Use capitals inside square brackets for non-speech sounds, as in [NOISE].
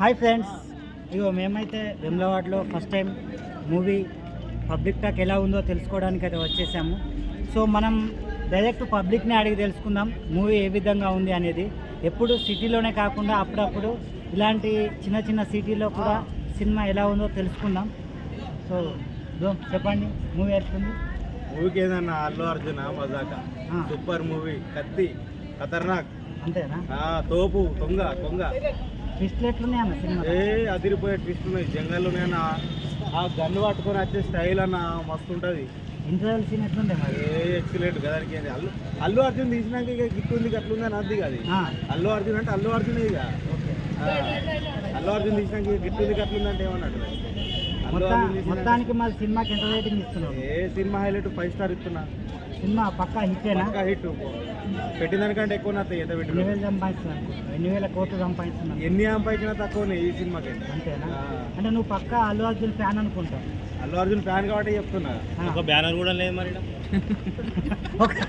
Hi friends ఇగో మేమైతే వెమ్లవాడలో first time movie public talk ఎలా ఉందో తెలుసుకోవడానికి అయితే వచ్చేసాము. సో మనం డైరెక్ట్ పబ్లిక్ని అడిగి తెలుసుకుందాం మూవీ ఏ విధంగా ఉంది అనేది. ఎప్పుడు సిటీలోనే కాకుండా అప్పుడప్పుడు ఇలాంటి చిన్న చిన్న సిటీలో కూడా సినిమా ఎలా ఉందో తెలుసుకుందాం. సో చెప్పండి మూవీ ఎట్లుంది మూవీకి ఏదన్నా అల్లు అర్జున్ మజాక. సూపర్ మూవీ కత్తి ఖతర్నాక్. అంతేనా? తోపు తొంగ తొంగ ట్విస్ట్లు సినిమా ఏ అదిరిపోయే ట్విస్ట్ ఉన్నాయి. జంగల్లోనే అన్న. ఆ గన్ను పట్టుకొని వచ్చే స్టైల్ అన్న మస్తు ఉంటుంది ఇంటర్వెల్ సీన్ ఎట్లుండే మరి? ఏ ఎక్సలెంట్ ఏంది? అల్లు అల్లు అర్జున్ తీసినాక ఇక గిట్టుంది గట్లుంది అని అది కాదు అల్లు అర్జున్ అంటే అల్లు అర్జున్ ఇక. అల్లు అర్జున్ తీసినాక గిట్టుంది గట్లుంది అంటే ఏమన్నట్టు మొత్తానికి మరి సినిమాకి ఎంత రేటింగ్ ఇస్తున్నావు? ఏ సినిమా హైలైట్ ఫైవ్ స్టార్ ఇస్తున్నా. సినిమా పక్కా హిట్టేనా పక్కా హిట్. పెట్టిన దానికంటే ఎక్కువ నత్తాయి ఎంత ఎన్ని పెట్టిన వేలు సంపాదిస్తుంది అనుకుంటున్నావు ఎన్ని వేల కోట్లు సంపాదిస్తున్నాను ఎన్ని సంపాదించినా తక్కువనే ఈ సినిమాకి. అంతేనా. అంటే నువ్వు పక్కా అల్లు అర్జున్ ఫ్యాన్ అనుకుంటావు. అల్లు అర్జున్ ఫ్యాన్ కాబట్టి చెప్తున్నా. ఆ. బ్యానర్ కూడా లేదు మరి [LAUGHS] ఒక-